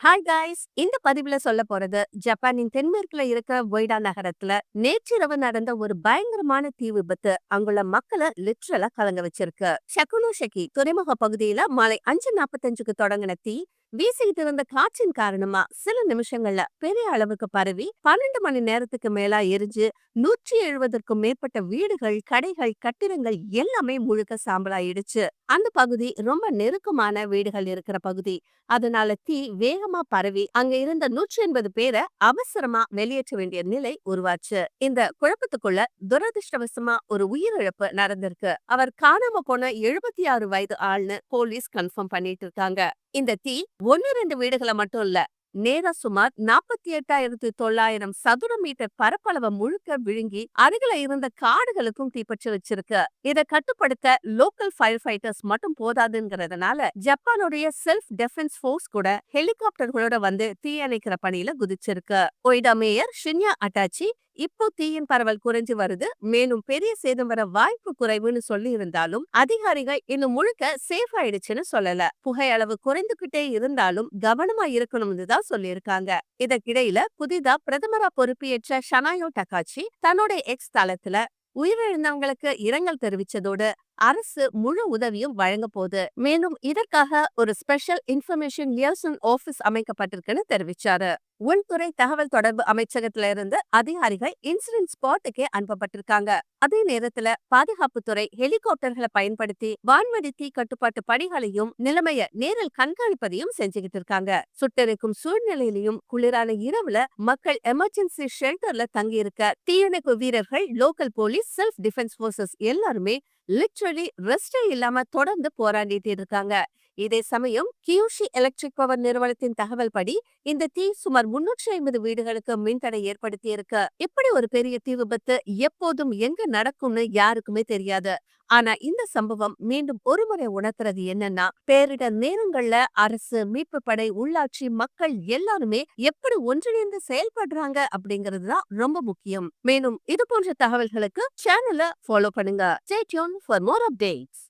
Hi guys இந்த பதிவுல சொல்ல போறது ஜப்பானின் தென்மேற்குல இருக்க ஒய்டா நகரத்துல நேற்றிரவு நடந்த ஒரு பயங்கரமான தீ விபத்து அங்குள்ள மக்களை லிட்ரலா கலங்க வச்சிருக்கு. ஷகுனோஷகி துறைமுக பகுதியில மாலை அஞ்சு நாப்பத்தஞ்சுக்கு தொடங்கின தீ வீசிக்கிட்டு இருந்த காற்றின் காரணமா சில நிமிஷங்கள்ல பெரிய அளவுக்கு பரவி பன்னெண்டு மணி நேரத்துக்கு மேலா எரிஞ்சு நூற்றி எழுபதற்கும் மேற்பட்ட வீடுகள் கடைகள் கட்டிடங்கள் எல்லாமே முழுக்க சாம்பலாயிடுச்சு. அந்த பகுதி ரொம்ப நெருக்கமான வீடுகள் இருக்கிற பகுதி. அதனால தீ வேகமா பரவி அங்க இருந்த நூற்றி எண்பது பேரை அவசரமா வெளியேற்ற வேண்டிய நிலை உருவாச்சு. இந்த குழப்பத்துக்குள்ள துரதிருஷ்டவசமா ஒரு உயிரிழப்பு நடந்திருக்கு. அவர் காணாம போன எழுபத்தி ஆறு வயது ஆள்னு போலீஸ் கன்ஃபார்ம் பண்ணிட்டு இருக்காங்க. இந்த தீ ஒன்னு ரெண்டு வீடுகளை மட்டும் இல்ல நேரா சுமார் நாற்பத்தி எட்டாயிரத்தி தொள்ளாயிரம் சதுர மீட்டர் பரப்பளவை முழுக்க விழுங்கி அருகில இருந்த காடுகளுக்கும் தீப்பற்றி வச்சிருக்கு. இதை கட்டுப்படுத்த லோக்கல் ஃபயர் ஃபைட்டர்ஸ் மட்டும் போதாதுங்கிறதுனால ஜப்பானுடைய செல்ஃப் டிஃபென்ஸ் ஃபோர்ஸ் கூட ஹெலிகாப்டர்களோட வந்து தீயணைக்கிற பணியில குதிச்சிருக்கு. ஒய்டா மேயர் ஷின்யா அட்டாச்சி இப்போ தீயின் பரவல் குறைஞ்சு வருது. மேலும் பெரிய சேதம் வர வாய்ப்பு குறைவுன்னு சொல்லி இருந்தாலும் அதிகாரிகள் இன்னும் முழுக்க சேஃப் ஆயிடுச்சுன்னு சொல்லல. புகை அளவு குறைந்துகிட்டே இருந்தாலும் கவனமா இருக்கணும்னு தான் சொல்லியிருக்காங்க. இதற்கிடையில புதிதா பிரதமரா பொறுப்பேற்ற ஷனாயோ டகாச்சி தன்னோட எக்ஸ் தளத்துல உயிரிழந்தவங்களுக்கு இரங்கல் தெரிவிச்சதோடு அரசு முழு உதவியும் வழங்க போகுது மேலும் இதற்காக ஒரு ஸ்பெஷல் இன்ஃபர்மேஷன் லியர்சன் ஆபீஸ் அமைக்கப்பட்டிருக்குன்னு தெரிவிச்சாரு. உள்துறை தகவல் தொடர்பு அமைச்சகத்துல இருந்து அதிகாரிகள் இன்சிடென்ட் ஸ்பாட்டுக்கே அனுப்பப்பட்டிருக்காங்க. அதே நேரத்துல பாதுகாப்புத்துறை ஹெலிகாப்டர்களை பயன்படுத்தி வான்வெடி தீ கட்டுப்பாட்டு பணிகளையும் நிலைமைய நேரில் கண்காணிப்பதையும் செஞ்சுக்கிட்டு இருக்காங்க. சுட்டெரிக்கும் சூழ்நிலையிலையும் குளிரான இரவுல மக்கள் எமர்ஜென்சி ஷெல்டர்ல தங்கி இருக்க தீயணைப்பு வீரர்கள் local police self defence forces எல்லாருமே லிட்ரல் ரெஸ்டே இல்லாம தொடர்ந்து போராடிட்டு இருக்காங்க. இதே சமயம் கியூஷி எலக்ட்ரிக் பவர் நிறுவனத்தின் தகவல் படி இந்த தீ சுமார் முன்னூற்றி ஐம்பது வீடுகளுக்கு மின்தடை ஏற்படுத்தியிருக்கு. இப்படி ஒரு பெரிய தீ விபத்து எப்போதும் எங்க நடக்கும்னு யாருக்குமே தெரியாது. ஆனா இந்த சம்பவம் மீண்டும் ஒருமுறை உணர்த்துறது என்னன்னா பேரிடர் நேரங்கள்ல அரசு மீட்பு படை உள்ளாட்சி மக்கள் எல்லாருமே எப்படி ஒன்றிணைந்து செயல்படுறாங்க அப்படிங்கிறது தான் ரொம்ப முக்கியம். மேலும் இது போன்ற தகவல்களுக்கு சேனலை ஃபாலோ பண்ணுங்க. Stay for more updates